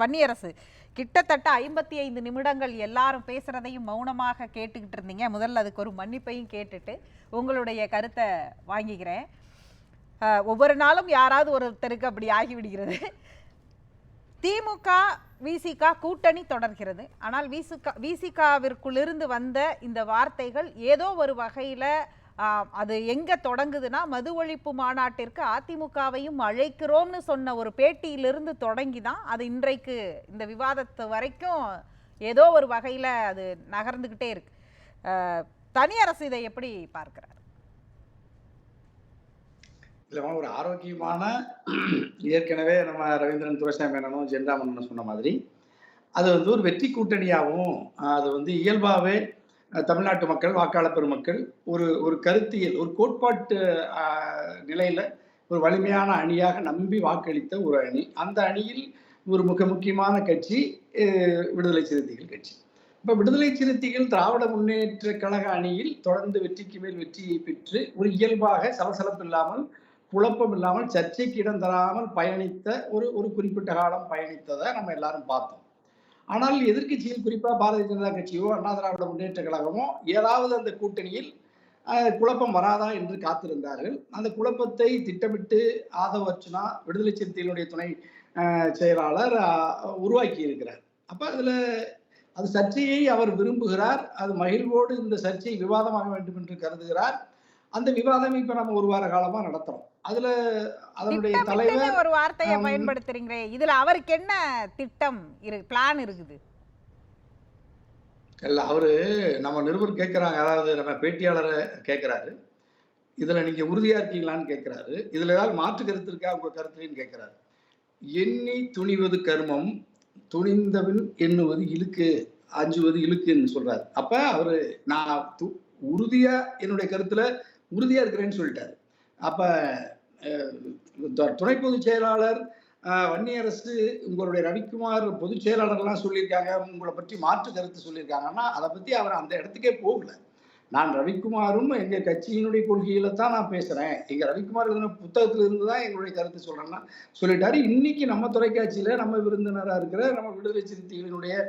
வன்னியரசு. கிட்டத்தட்ட ஐம்பத்தி ஐந்து நிமிடங்கள் எல்லாரும் பேசுறதையும் மௌனமாக கேட்டுக்கிட்டு இருந்தீங்க. முதல்ல அதுக்கு ஒரு மன்னிப்பையும் கேட்டுட்டு உங்களுடைய கருத்தை வாங்கிக்கிறேன். ஒவ்வொரு நாளும் யாராவது ஒருத்தருக்கு அப்படி ஆகிவிடுகிறது. திமுக விசிக கூட்டணி தொடர்கிறது. ஆனால் விசிக விசிகாவிற்குள்ளிருந்து வந்த இந்த வார்த்தைகள் ஏதோ ஒரு வகையில் அது எங்க தொடங்குதுன்னா மது ஒழிப்பு மாநாட்டிற்கு அதிமுகவையும் அழைக்கிறோம்னு சொன்ன ஒரு பேட்டியிலிருந்து தொடங்கி தான் அது இன்றைக்கு இந்த விவாதத்து வரைக்கும் ஏதோ ஒரு வகையில் அது நகர்ந்துக்கிட்டே இருக்கு. தனி அரசு இதை எப்படி பார்க்கிறார்? இல்லைம்மா ஒரு ஆரோக்கியமான ஏற்கனவே நம்ம ரவீந்திரன் துரைசாமி மேனனும் ஜென்ராமனும் சொன்ன மாதிரி அது வந்து ஒரு வெற்றி கூட்டணியாகவும் அது வந்து இயல்பாகவே தமிழ்நாட்டு மக்கள் வாக்காளர் பெருமக்கள் ஒரு ஒரு கருத்தியல் ஒரு கோட்பாட்டு நிலையில ஒரு வலிமையான அணியாக நம்பி வாக்களித்த ஒரு அணி. அந்த அணியில் ஒரு மிக முக்கியமான கட்சி விடுதலை சிறுத்தைகள் கட்சி. இப்போ விடுதலை சிறுத்தைகள் திராவிட முன்னேற்ற கழக அணியில் தொடர்ந்து வெற்றிக்கு மேல் வெற்றியை பெற்று ஒரு இயல்பாக சலசலப்பு இல்லாமல் குழப்பம் இல்லாமல் சர்ச்சைக்கு இடம் தராமல் பயணித்த ஒரு ஒரு குறிப்பிட்ட காலம் பயணித்ததை நம்ம எல்லாரும் பார்த்தோம். ஆனால் எதிர்க்கட்சியில் குறிப்பாக பாரதிய ஜனதா கட்சியோ அண்ணா திராவிட முன்னேற்ற கழகமோ ஏதாவது அந்த கூட்டணியில் குழப்பம் வராதா என்று காத்திருந்தார்கள். அந்த குழப்பத்தை திட்டமிட்டு ஆதவ் அர்ச்சனா விடுதலை சிறுத்தைகளுடைய துணை செயலாளர் உருவாக்கி இருக்கிறார். அப்ப அதுல அது சர்ச்சையை அவர் விரும்புகிறார். அது மகிழ்வோடு இந்த சர்ச்சை விவாதமாக வேண்டும் என்று கருதுகிறார். அந்த விவாதம் இப்ப நம்ம ஒரு வார காலமா நடத்துறோம். அதுல அதனுடைய தலைவர் ஒரு வார்த்தையை. பயன்படுத்துறீங்களே இதுல அவருக்கு என்ன திட்டம் இரு பிளான் இருக்குது? இல்ல அவரு நம்ம நிருபர் கேட்கிறாங்க அதாவது நம்ம பேட்டியாளரை கேட்கிறாரு இதுல நீங்க உறுதியா இருக்கீங்களான்னு கேட்கிறாரு இதுல ஏதாவது மாற்று கருத்து இருக்கா? உங்க கருத்துலன்னு கேட்கிறாரு எண்ணி துணிவது கர்மம் துணிந்தவன் எண்ணுவது இழுக்கு அஞ்சுவது இழுக்குன்னு சொல்றாரு. அப்ப அவரு நான் உறுதியா என்னுடைய கருத்துல உறுதியாக இருக்கிறேன்னு சொல்லிட்டாரு. அப்போ துணை பொதுச் செயலாளர் வன்னியரசு உங்களுடைய ரவிக்குமார் பொதுச் செயலாளர்லாம் சொல்லியிருக்காங்க உங்களை பற்றி மாற்று கருத்து சொல்லியிருக்காங்கன்னா அதை பற்றி அவர் அந்த இடத்துக்கே போகல. நான் ரவிக்குமாரும் எங்கள் கட்சியினுடைய கொள்கையில தான் நான் பேசுகிறேன் எங்கள் ரவிக்குமார் எழுதின புத்தகத்துல இருந்து தான் எங்களுடைய கருத்து சொல்கிறேன்னா சொல்லிட்டாரு. இன்னைக்கு நம்ம தொலைக்காட்சியில் நம்ம விருந்தினராக இருக்கிற நம்ம விடுதலை சிறுத்தைகளினுடைய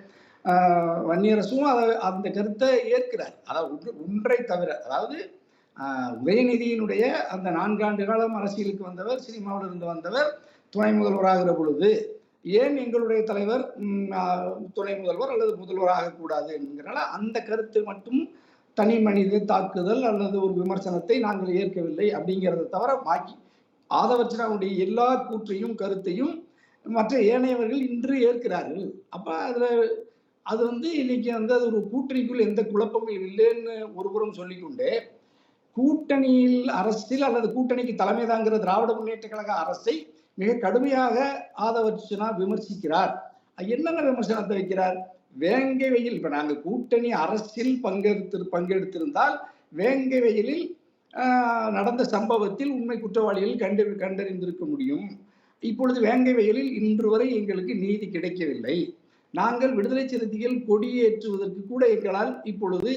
வன்னியரசும் அதை அந்த கருத்தை ஏற்கிறார். அதாவது ஒன்று- ஒன்றை தவிர அதாவது உதயநிதியினுடைய அந்த நான்காண்டு காலம் அரசியலுக்கு வந்தவர் சினிமாவில் இருந்து வந்தவர் துணை முதல்வராகிற பொழுது ஏன் எங்களுடைய தலைவர் துணை முதல்வர் அல்லது முதல்வர் ஆகக்கூடாது என்கிறனால அந்த கருத்து மட்டும் தனி மனித தாக்குதல் அல்லது ஒரு விமர்சனத்தை நாங்கள் ஏற்கவில்லை அப்படிங்கிறத தவிர பாக்கி ஆதவர்ச்சனாவுடைய எல்லா கூற்றையும் கருத்தையும் மற்ற ஏனையவர்கள் இன்று ஏற்கிறார்கள். அப்ப அதுல அது வந்து இன்னைக்கு வந்து அது ஒரு கூட்டணிக்குள் எந்த குழப்பமும் இல்லைன்னு ஒருபுறம் சொல்லிக்கொண்டு கூட்டணியில் அரசில் அல்லது கூட்டணிக்கு தலைமை தாங்கிற திராவிட முன்னேற்ற கழக அரசை மிக கடுமையாக ஆதவர்ச்சனா விமர்சிக்கிறார். என்னென்ன விமர்சனத்தை வைக்கிறார்? வேங்கை வெயில். இப்ப நாங்க கூட்டணி அரசில் பங்கெடுத்து பங்கெடுத்திருந்தால் வேங்கை வெயிலில் நடந்த சம்பவத்தில் உண்மை குற்றவாளிகள் கண்டு கண்டறிந்திருக்க முடியும். இப்பொழுது வேங்கை வெயிலில் இன்று வரை எங்களுக்கு நீதி கிடைக்கவில்லை. நாங்கள் விடுதலை சிறுத்தைகள் கொடியேற்றுவதற்கு கூட எங்களால் இப்பொழுது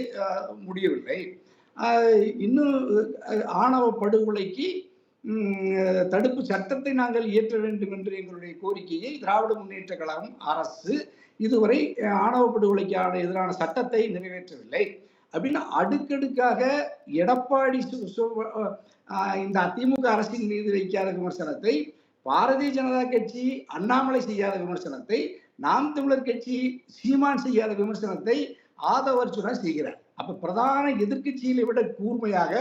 முடியவில்லை. இன்னும் ஆணவ படுகொலைக்கு தடுப்பு சட்டத்தை நாங்கள் இயற்ற வேண்டும் என்று எங்களுடைய கோரிக்கையை திராவிட முன்னேற்ற கழகம் அரசு இதுவரை ஆணவ படுகொலைக்கான எதிரான சட்டத்தை நிறைவேற்றவில்லை. அப்படின்னு அடுக்கடுக்காக எடப்பாடி சு- இந்த அதிமுக அரசின் மீது வைக்காத விமர்சனத்தை பாரதிய ஜனதா கட்சி அண்ணாமலை செய்யாத விமர்சனத்தை நாம் தமிழர் கட்சி சீமான் செய்யாத விமர்சனத்தை ஆதவர்ச்சுனா செய்கிறார். அப்ப பிரதான எதிர்க்கட்சிகளை விட கூர்மையாக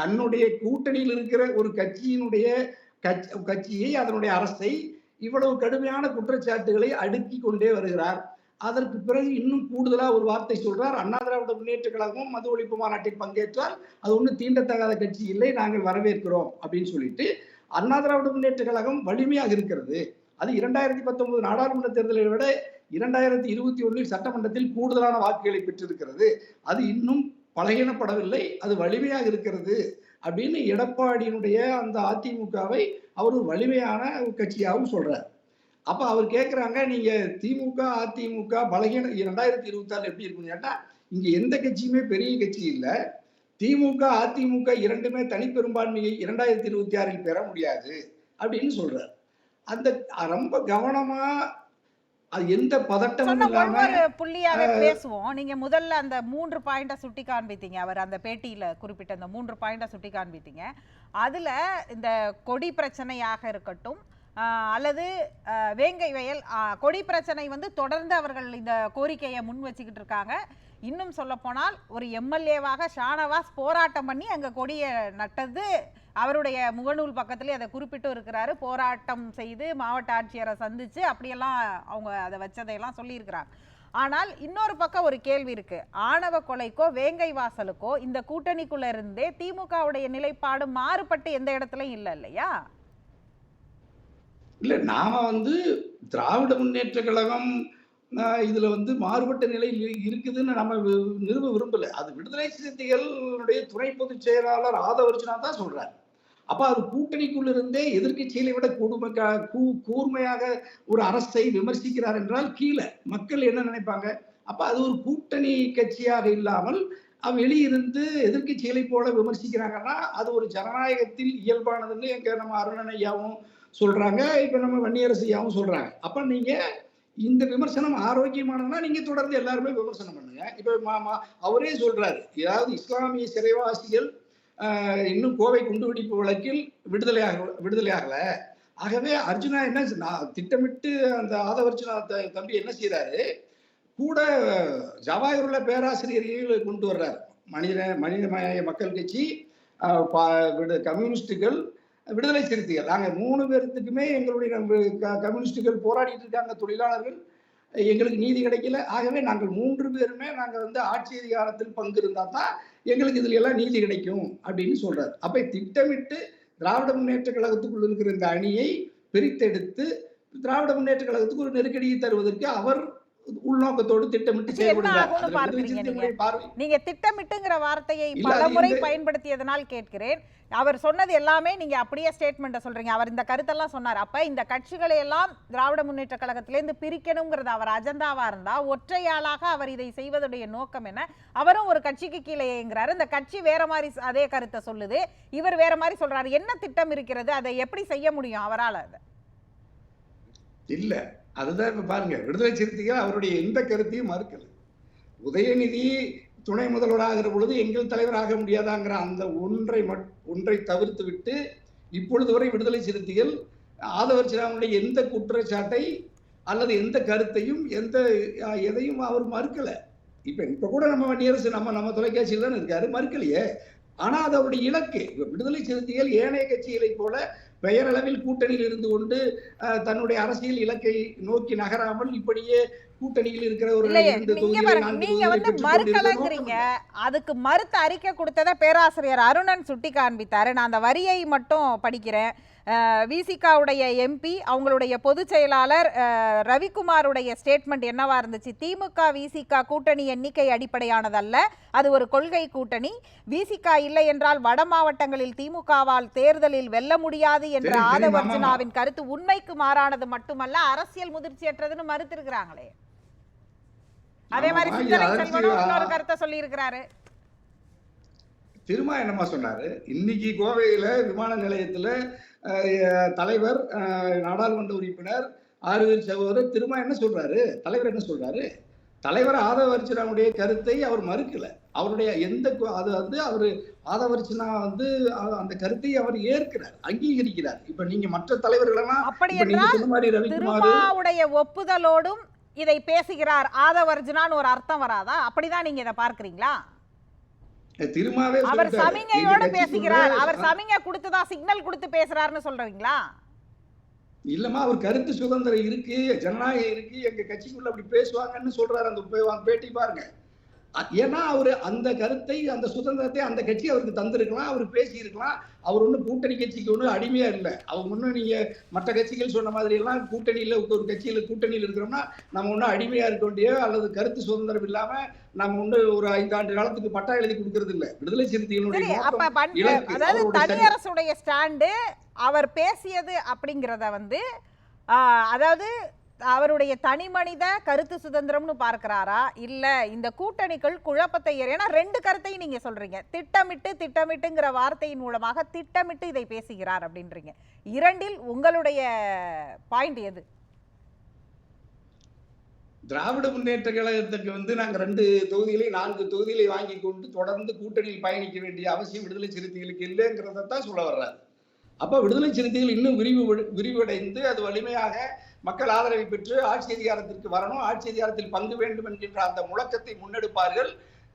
தன்னுடைய கூட்டணியில் இருக்கிற ஒரு கட்சியினுடைய கட்சி கட்சியை அதனுடைய அரசை இவ்வளவு கடுமையான குற்றச்சாட்டுகளை அடுக்கி கொண்டே வருகிறார். அதற்கு பிறகு இன்னும் கூடுதலா ஒரு வார்த்தை சொல்றார். அண்ணா திராவிட முன்னேற்ற கழகமும் மது ஒழிப்பு மாநாட்டில் பங்கேற்றால் அது ஒன்றும் தீண்டத்தகாத கட்சி இல்லை நாங்கள் வரவேற்கிறோம் அப்படின்னு சொல்லிட்டு அண்ணா திராவிட முன்னேற்ற கழகம் வலிமையாக இருக்கிறது. அது இரண்டாயிரத்தி பத்தொன்பது நாடாளுமன்ற தேர்தலை விட இரண்டாயிரத்தி இருபத்தி ஒன்றில் சட்டமன்றத்தில் கூடுதலான வாக்குகளை பெற்றிருக்கிறது. அது இன்னும் பலகீனப்படவில்லை. அது வலிமையாக இருக்கிறது அப்படின்னு எடப்பாடியினுடைய அந்த அதிமுகவை அவர் ஒரு வலிமையான ஒரு கட்சியாகவும் சொல்றார். அப்ப அவர் கேட்குறாங்க நீங்க திமுக அதிமுக பலகீன இரண்டாயிரத்தி இருபத்தி ஆறு எப்படி இருக்குன்னு கேட்டா இங்க எந்த கட்சியுமே பெரிய கட்சி இல்லை. திமுக அதிமுக இரண்டுமே தனிப்பெரும்பான்மையை இரண்டாயிரத்தி இருபத்தி ஆறில் பெற முடியாது அப்படின்னு சொல்றார். அந்த ரொம்ப கவனமா அது எந்த பதட்டமும் இல்லாம புள்ளியாவே பேசுவோம். நீங்க முதல்ல அந்த மூன்று பாயிண்ட சுட்டி காண்பித்தீங்க. அவர் அந்த பேட்டியில குறிப்பிட்ட அந்த மூன்று பாயிண்ட சுட்டி காண்பித்தீங்க. அதுல இந்த கொடி பிரச்சனையாக இருக்கட்டும் அல்லது வேங்கை வயல் கொடி பிரச்சனை வந்து தொடர்ந்து அவர்கள் இந்த கோரிக்கையை முன் வச்சுக்கிட்டு இருக்காங்க. இன்னும் சொல்லப்போனால் ஒரு எம்எல்ஏவாக ஷானவாஸ் போராட்டம் பண்ணி அங்கே கொடியை நட்டது அவருடைய முகநூல் பக்கத்துலேயே அதை குறிப்பிட்டு இருக்கிறாரு. போராட்டம் செய்து மாவட்ட ஆட்சியரை சந்தித்து அப்படியெல்லாம் அவங்க அதை வச்சதையெல்லாம் சொல்லியிருக்கிறாங்க. ஆனால் இன்னொரு பக்கம் ஒரு கேள்வி இருக்கு. ஆணவ கொலைக்கோ வேங்கை வாசலுக்கோ இந்த கூட்டணிக்குள்ள இருந்தே திமுகவுடைய நிலைப்பாடு மாறுபட்டு எந்த இடத்துலையும் இல்லை இல்லையா? இல்லை நாம் வந்து திராவிட முன்னேற்ற கழகம் இதில் வந்து மாறுபட்ட நிலையில் இருக்குதுன்னு நம்ம வி- நிறுவ விரும்பலை. அது விடுதலை சிறுத்தைகளுடைய துணை பொதுச் செயலாளர் ஆதவர்ஜுனா தான் சொல்கிறார் அப்போ அது கூட்டணிக்குள்ளிருந்தே இருந்தே எதிர்க்கட்சிகளை விட கூடுமை கூ- கூர்மையாக ஒரு அரசை விமர்சிக்கிறார் என்றால் கீழே மக்கள் என்ன நினைப்பாங்க? அப்போ அது ஒரு கூட்டணி கட்சியாக இல்லாமல் வெளியிருந்து எதிர்க்கட்சிகளை போல விமர்சிக்கிறாங்கன்னா அது ஒரு ஜனநாயகத்தில் இயல்பானதுன்னு எங்க நம்ம அருணன் ஐயாவும் சொல்றாங்க. இப்ப நம்ம வன்னியரசு ஐயாவும் சொல்றாங்க. அப்ப நீங்க இந்த விமர்சனம் ஆரோக்கியமானதுன்னா நீங்க தொடர்ந்து எல்லாருமே விமர்சனம் பண்ணுங்க. இப்ப மா- மா- அவரே சொல்றாரு. ஏதாவது இஸ்லாமிய சிறைவாசிகள் இன்னும் கோவை குண்டுவெடிப்பு வழக்கில் விடுதலையாக விடுதலையாகல ஆகவே அர்ஜுனா என்ன நான் திட்டமிட்டு அந்த ஆதவர்ஜுனா த- தம்பி என்ன செய்யறாரு கூட ஜவாஹருள்ள பேராசிரியர்கள் கொண்டு வர்றாரு. மனித மனிதமய மக்கள் கட்சி பா- விடு- கம்யூனிஸ்டுகள் விடுதலை சிறுத்தைகள். நாங்கள் மூணு பேர்த்துக்குமே எங்களுடைய க- கம்யூனிஸ்டுகள் போராடிட்டு இருக்காங்க தொழிலாளர்கள். எங்களுக்கு நீதி கிடைக்கல. ஆகவே நாங்கள் மூன்று பேருமே நாங்கள் வந்து ஆட்சி அதிகாரத்தில் பங்கு இருந்தால் தான் எங்களுக்கு இதில் எல்லாம் நீதி கிடைக்கும் அப்படின்னு சொல்றாரு. அப்போ திட்டமிட்டு திராவிட முன்னேற்ற கழகத்துக்குள் இருக்கிற இந்த அணியை பிரித்தெடுத்து திராவிட முன்னேற்ற கழகத்துக்கு ஒரு நெருக்கடியை தருவதற்கு அவர் உள்நோக்கத்தோடு திட்டமிட்டு செயல்படுகிறார் நீங்க? திட்டமிட்டுங்கிற வார்த்தையை பலமுறை பயன்படுத்தியதனால் கேட்கிறேன். அவர் சொன்னது எல்லாமே நீங்க அப்படியே ஸ்டேட்மெண்ட்டை சொல்றீங்க. அவர் இந்த கருத்தெல்லாம் சொன்னார். அப்ப இந்த கட்சிகளை எல்லாம் திராவிட முன்னேற்ற கழகத்திலேருந்து பிரிக்கணுங்கிறது அவர் அஜெண்டாவா இருந்தா ஒற்றையாளாக அவர் இதை செய்வதுடைய நோக்கம் என்ன? அவரும் ஒரு கட்சிக்கு கீழே இயங்குறாரு. இந்த கட்சி வேற மாதிரி அதே கருத்தை சொல்லுது. இவர் வேற மாதிரி சொல்றாரு. என்ன திட்டம் இருக்கிறது? அதை எப்படி செய்ய முடியும் அவரால் அதை? இல்ல. அதுதான் இப்போ பாருங்கள் விடுதலை சிறுத்தைகள் அவருடைய எந்த கருத்தையும் மறுக்கல. உதயநிதி துணை முதல்வராகிற பொழுது எங்கள் தலைவராக முடியாதாங்கிற அந்த ஒன்றை மட்- ஒன்றை தவிர்த்து விட்டு இப்பொழுது வரை விடுதலை சிறுத்தைகள் ஆதவர்ச்சிராமனுடைய எந்த குற்றச்சாட்டை அல்லது எந்த கருத்தையும் எந்த எதையும் அவர் மறுக்கலை. இப்போ இப்போ கூட நம்ம வன்னியரசு நம்ம நம்ம தொலைக்காட்சியில் தான் இருக்காரு மறுக்கலையே. ஆனா அது அவருடைய இலக்கு. விடுதலை சிறுத்தைகள் ஏனைய கட்சிகளை போல பெயரளவில் கூட்டணியில் இருந்து கொண்டு தன்னுடைய அரசியல் இலக்கை நோக்கி நகராமல் இப்படியே கூட்டணியில் இருக்கிற ஒரு நீங்க வந்து மறுக்கலங்கிறீங்க. அதுக்கு மறுத்த அறிக்கை கொடுத்ததை பேராசிரியர் அருணன் சுட்டி காண்பித்தாரு நான் அந்த வரியை மட்டும் படிக்கிறேன். விசிகாவுடைய எம்பி அவங்களுடைய பொதுச் செயலாளர் ரவிக்குமாருடைய ஸ்டேட்மெண்ட் என்னவா இருந்துச்சு? திமுக விசிகா கூட்டணி எண்ணிக்கை அடிப்படையானதல்ல. அது ஒரு கொள்கை கூட்டணி. விசிகா இல்லை என்றால் வட மாவட்டங்களில் திமுகவால் தேர்தலில் வெல்ல முடியாது என்ற. ஆதவர்ஜுனாவின் கருத்து உண்மைக்கு மாறானது மட்டுமல்ல அரசியல் முதிர்ச்சியற்றதுன்னு மறுத்திருக்கிறாங்களே. அதே மாதிரி சிந்தனை செல்வனும் ஆ- கருத்தை சொல்லி இருக்கிறாரு திருமா என்னமா சொன்னாரு. இன்னைக்கு கோவையில விமான நிலையத்துல தலைவர் நாடாளுமன்ற உறுப்பினர் ஆறுவீர் சகோதரர் திருமா என்ன சொல்றாரு? தலைவர் என்ன சொல்றாரு? தலைவர் ஆதவர்ச்சனாவுடைய கருத்தை அவர் மறுக்கல. அவருடைய எந்த அது வந்து அவரு ஆதவர்ச்சனா வந்து அந்த கருத்தை அவர் ஏற்கிறார் அங்கீகரிக்கிறார். இப்ப நீங்க மற்ற திருமாவுடைய ஒப்புதலோடும் இதை பேசுகிறார். ஆதவர்ஜுனான்னு ஒரு அர்த்தம் வராதா? அப்படிதான் நீங்க இதை பார்க்கறீங்களா? திருமாவே அவர் எங்க பேசுகிறார். அவர் சமிங்கை கொடுத்துதான் சிக்னல் கொடுத்து பேசுறாருன்னு சொல்றீங்களா? இல்லம்மா அவர் கருத்து சுதந்திரம் இருக்கு ஜனநாயகம் இருக்கு எங்க கட்சிக்குள்ள அப்படி பேசுவாங்கன்னு சொல்றாரு அந்த பேட்டி பாருங்க. ஏன்னா அவரு அந்த கருத்தை அந்த சுதந்திரத்தை அந்த கட்சி அவருக்கு தந்திருக்கலாம் அவர் பேசியிருக்கலாம். அவர் ஒன்றும் கூட்டணி கட்சிக்கு ஒன்றும் அடிமையா இல்லை. அவங்க ஒன்றும் நீங்க மற்ற கட்சிகள் சொன்ன மாதிரி எல்லாம் கூட்டணியில ஒரு கட்சியில கூட்டணியில் இருக்கிறோம்னா நம்ம ஒன்றும் அடிமையா இருக்க வேண்டிய அல்லது கருத்து சுதந்திரம் இல்லாம நம்ம ஒன்று ஒரு ஐந்தாண்டு காலத்துக்கு பட்டா எழுதி கொடுக்கறது இல்ல. விடுதலை சிறுத்தைகளுடைய அதாவது தனியரசுடைய ஸ்டாண்டு அவர் பேசியது அப்படிங்கிறத வந்து அதாவது அவருடைய தனி மனித கருத்து சுதந்திரம்னு பார்க்கிறாரா? இல்ல இந்த கூட்டணிகள் குழப்பத்தை ஏன்னா ரெண்டு கருத்தையும் நீங்க சொல்றீங்க. திட்டமிட்டு திட்டமிட்டுங்கிற வார்த்தையின் மூலமாக திட்டமிட்டு இதை பேசுகிறார் அப்படின்றீங்க. இரண்டில் உங்களுடைய பாயிண்ட் எது? திராவிட முன்னேற்ற கழகத்துக்கு வந்து நாங்க ரெண்டு தொகுதிகளை நான்கு தொகுதிகளை வாங்கி கொண்டு தொடர்ந்து கூட்டணியில் பயணிக்க வேண்டிய அவசியம் விடுதலை சிறுத்தைகளுக்கு இல்லைங்கிறத தான் சொல்ல வர்றாரு. அப்ப விடுதலை சிறுத்தைகள் இன்னும் விரிவு விரிவடைந்து அது வலிமையாக மக்கள் ஆதரவை பெற்று ஆட்சி அதிகாரத்திற்கு வரணும். ஆட்சி அதிகாரத்தில் பங்கு வேண்டும் என்கின்ற அந்த முழக்கத்தை முன்னெடுப்பார்கள்.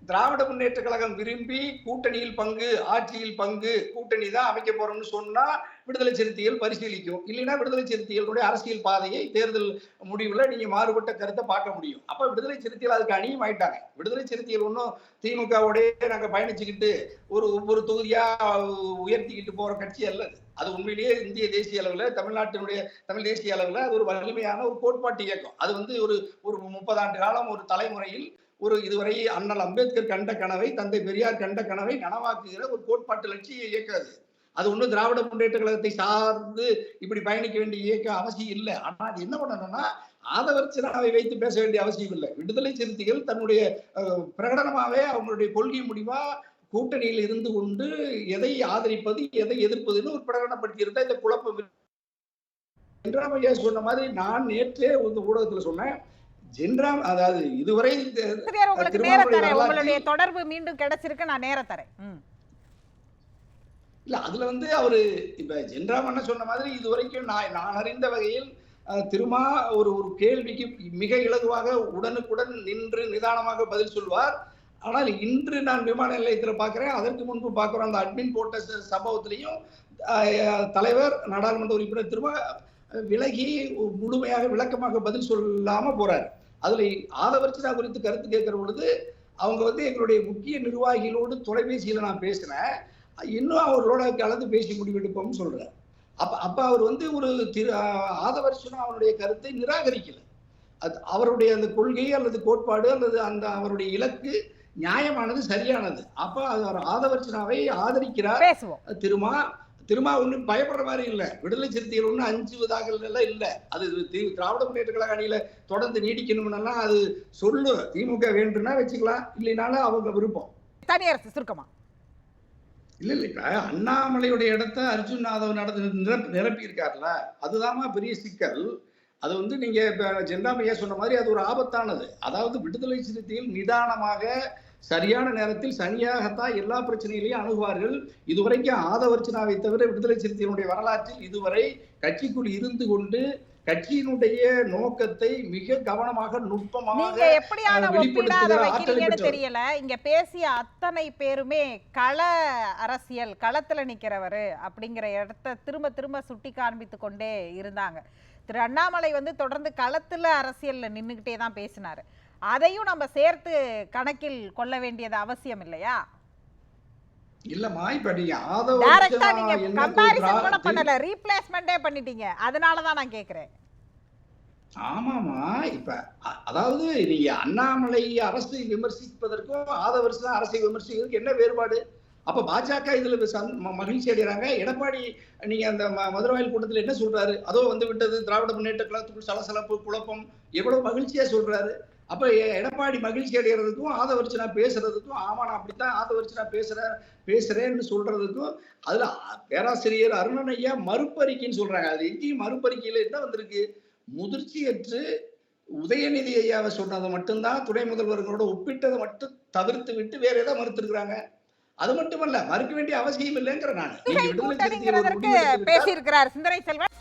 திராவிட முன்னேற்ற கழகம் விரும்பி கூட்டணியில் பங்கு ஆட்சியில் பங்கு கூட்டணி தான் அமைக்க போறோம்னு சொன்னா விடுதலை சிறுத்தைகள் பரிசீலிக்கும். இல்லைன்னா விடுதலை சிறுத்தைகளுடைய அரசியல் பாதையை தேர்தல் முடிவுல நீங்க மாறுபட்ட கருத்தை பார்க்க முடியும். அப்ப விடுதலை சிறுத்தைகள் அதுக்கு அணியும் ஆயிட்டாங்க. விடுதலை சிறுத்தைகள் ஒன்றும் திமுகவோடய நாங்க பயணிச்சுக்கிட்டு ஒரு ஒவ்வொரு தொகுதியா உயர்த்திக்கிட்டு போற கட்சி அல்ல அது. உண்மையிலேயே இந்திய தேசிய அளவில் தமிழ்நாட்டினுடைய தமிழ் தேசிய அளவில் அது ஒரு வலிமையான ஒரு கோட்பாட்டு இயக்கம். அது வந்து ஒரு ஒரு முப்பதாண்டு காலம் ஒரு தலைமுறையில் ஒரு இதுவரை அண்ணல் அம்பேத்கர் கண்ட கனவை தந்தை பெரியார் கண்ட கனவை நனவாக்குகிற ஒரு கோட்பாட்டு லட்சிய இயக்கம் அது அது ஒன்றும் திராவிட முன்னேற்ற கழகத்தை சார்ந்து இப்படி பயணிக்க வேண்டிய இயக்கம் அவசியம் இல்லை. ஆனா அது என்ன பண்ணணும்னா ஆதவர்ச்சனாவை வைத்து பேச வேண்டிய அவசியம் இல்லை. விடுதலை சிறுத்தைகள் தன்னுடைய பிரகடனமாவே அவங்களுடைய கொள்கை முடிவா கூட்டணியில் இருந்து கொண்டு எதை ஆதரிப்பது எதை எதிர்ப்பதுன்னு ஒரு பிரகடனப்படுத்தியிருந்தா இந்த குழப்பம். இல்லை. சொன்ன மாதிரி நான் நேற்றே இந்த ஊடகத்துல சொன்னேன். ஜென்ராம் அதாவது இதுவரை உங்களுக்கு தரேன் உங்களுடைய தொடர்பு மீண்டும் கிடைச்சிருக்கு நான் நேரம் தரேன். இல்ல அதுல வந்து அவரு இப்ப ஜென்ராம் அண்ணன் சொன்ன மாதிரி இது வரைக்கும் நான் நான் அறிந்த வகையில் திருமா ஒரு ஒரு கேள்விக்கு மிக இலகுவாக உடனுக்குடன் நின்று நிதானமாக பதில் சொல்வார். ஆனால் இன்று நான் விமான நிலையத்துல பார்க்கிறேன் அதற்கு முன்பு பார்க்கிறோம் அந்த அட்மின் போட்ட சம்பவத்திலையும் தலைவர் நாடாளுமன்ற உறுப்பினர் திரும்ப விலகி முழுமையாக விளக்கமாக பதில் சொல்லாம போறாரு. அதுல ஆதவர்ச்சனா குறித்து கருத்து கேட்கிற பொழுது அவங்க வந்து எங்களுடைய முக்கிய நிர்வாகிகளோடு தொலைபேசியில நான் பேசினேன் இன்னும் அவர்களோட கலந்து பேசி முடிவெடுப்போம்னு சொல்றாரு. அப்ப அப்ப அவர் வந்து ஒரு திரு ஆதவர்ஷனா அவருடைய கருத்தை நிராகரிக்கல. அது அவருடைய அந்த கொள்கை அல்லது கோட்பாடு அல்லது அந்த அவருடைய இலக்கு நியாயமானது சரியானது. அப்ப அவர் ஆதவர்ச்சனாவை ஆதரிக்கிறார். திருமா திருமா ஒண்ணும் பயப்படுற மாதிரி இல்ல. விடுதலை சிறுத்தைகள் ஒன்றும் அஞ்சுவதாக எல்லாம் இல்ல. அது திராவிட முன்னேற்ற கழக அணியில தொடர்ந்து நீடிக்கணும்னா அது சொல்லு. திமுக வேண்டும்னா வச்சுக்கலாம். இல்லைனாலும் அவங்க விருப்பம். தனியரசு சுருக்கமா? இல்ல இல்ல. இப்ப அண்ணாமலையுடைய இடத்த அர்ஜுன் யாதவ் நடந்து நிரப்பி இருக்காருல்ல அதுதாம்மா பெரிய சிக்கல். அது வந்து நீங்க இப்ப ஜெண்டாமையா சொன்ன மாதிரி அது ஒரு ஆபத்தானது. அதாவது விடுதலை சிறுத்தையில் நிதானமாக சரியான நேரத்தில் சரியாகத்தான் எல்லா பிரச்சனைகளையும் அணுகுவார்கள். இதுவரைக்கும் ஆதவர்ச்சனாவை தவிர விடுதலை சிறுத்தைகளுடைய வரலாற்றில் இதுவரை கட்சிக்குள் இருந்து கொண்டு கட்சியினுடைய நோக்கத்தை மிக கவனமாக நுட்பமாக எப்படியான அஹ், ஒப்பீடா அதை வெளிப்படுத்துகிற ஆற்றலை வைக்கிறீங்கன்னு பெற்றவர். தெரியல. இங்க பேசிய அத்தனை பேருமே கள அரசியல் களத்துல நிக்கிறவரு அப்படிங்கிற இடத்த திரும்ப திரும்ப சுட்டி காண்பித்து கொண்டே இருந்தாங்க. திரு அண்ணாமலை வந்து தொடர்ந்து களத்துல அரசியல்ல நின்னுகிட்டே தான் பேசினாரு. அதையும் நம்ம சேர்த்து கணக்கில் கொள்ள வேண்டியது அவசியம் இல்லையா? இல்லம்மா இப்ப நீங்க டைரக்டா ஆதவர்ச்சனா நீங்க கம்பாரிசன் கூட பண்ணல. ரீப்ளேஸ்மெண்டே பண்ணிட்டீங்க. அதனால தான் நான் கேக்குறேன். ஆமாமா இப்ப அதாவது நீங்க அண்ணாமலை அரசை விமர்சிப்பதற்கும் ஆதவர்ஸ் அரசை விமர்சிக்கிறதுக்கு என்ன வேறுபாடு? அப்ப பாஜக இதுல மகிழ்ச்சி அடைகிறாங்க எடப்பாடி நீங்க அந்த மதுரவாயல் கூட்டத்துல என்ன சொல்றாரு? அதோ வந்து விட்டது திராவிட முன்னேற்ற கழகத்துக்குள் சலசலப்பு குழப்பம். எவ்வளவு மகிழ்ச்சியா சொல்றாரு. அப்ப எடப்பாடி மகிழ்ச்சி அடைகிறதுக்கும் ஆதவர்ச்சனா பேசுறதுக்கும் ஆமா நான் அப்படித்தான் ஆதவர்ச்சனா பேசுறேன் பேசுறேன்னு சொல்றதுக்கும் அதுல பேராசிரியர் அருணன் ஐயா மறுப்பறிக்கைன்னு சொல்றாங்க. அது எங்கேயும் மறுப்பறிக்கையில என்ன வந்திருக்கு? முதிர்ச்சியற்று உதயநிதி ஐயாவை சொன்னதை மட்டும்தான் துணை முதல்வர்களோட ஒப்பிட்டதை மட்டும் தவிர்த்து விட்டு வேற ஏதாவது மறுத்திருக்கிறாங்க? அது மட்டுமல்ல மறுக்க வேண்டிய அவசியம் இல்லைங்கிற நான். பேசியிருக்கிறார். சிந்தனை செல்வன்.